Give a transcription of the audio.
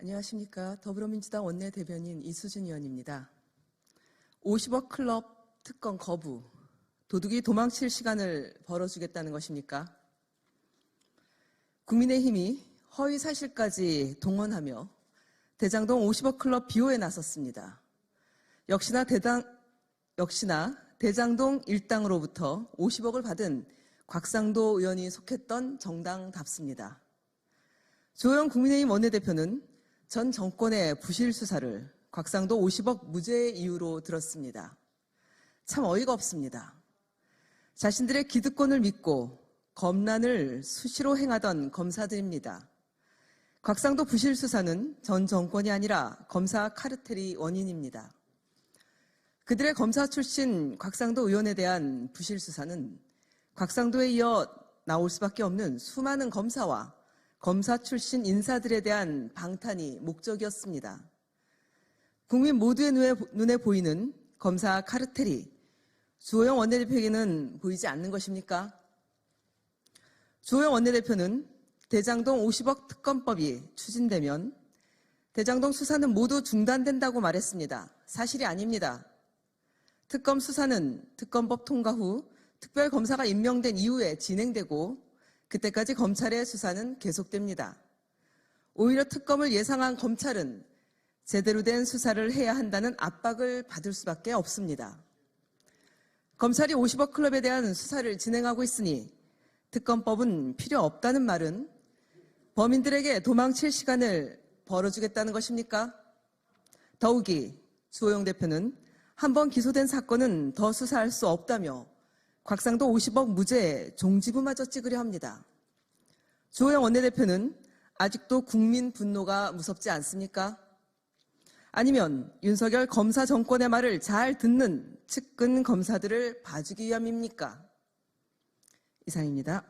안녕하십니까. 더불어민주당 원내대변인 이수진 의원입니다. 50억 클럽 특권 거부, 도둑이 도망칠 시간을 벌어주겠다는 것입니까? 국민의힘이 허위 사실까지 동원하며 대장동 50억 클럽 비호에 나섰습니다. 역시나 대당, 역시나 대장동 일당으로부터 50억을 받은 곽상도 의원이 속했던 정당답습니다. 조영 국민의힘 원내대표는 전 정권의 부실 수사를 곽상도 50억 무죄 이유로 들었습니다. 참 어이가 없습니다. 자신들의 기득권을 믿고 검란을 수시로 행하던 검사들입니다. 곽상도 부실 수사는 전 정권이 아니라 검사 카르텔이 원인입니다. 그들의 검사 출신 곽상도 의원에 대한 부실 수사는 곽상도에 이어 나올 수밖에 없는 수많은 검사와 검사 출신 인사들에 대한 방탄이 목적이었습니다. 국민 모두의 눈에, 눈에 보이는 검사 카르텔이 주호영 원내대표에게는 보이지 않는 것입니까? 주호영 원내대표는 대장동 50억 특검법이 추진되면 대장동 수사는 모두 중단된다고 말했습니다. 사실이 아닙니다. 특검 수사는 특검법 통과 후 특별검사가 임명된 이후에 진행되고 그때까지 검찰의 수사는 계속됩니다. 오히려 특검을 예상한 검찰은 제대로 된 수사를 해야 한다는 압박을 받을 수밖에 없습니다. 검찰이 50억 클럽에 대한 수사를 진행하고 있으니 특검법은 필요 없다는 말은 범인들에게 도망칠 시간을 벌어주겠다는 것입니까? 더욱이 주호영 대표는 한번 기소된 사건은 더 수사할 수 없다며 곽상도 50억 무죄 종지부마저 찍으려 합니다. 주호영 원내대표는 아직도 국민 분노가 무섭지 않습니까? 아니면 윤석열 검사 정권의 말을 잘 듣는 측근 검사들을 봐주기 위함입니까? 이상입니다.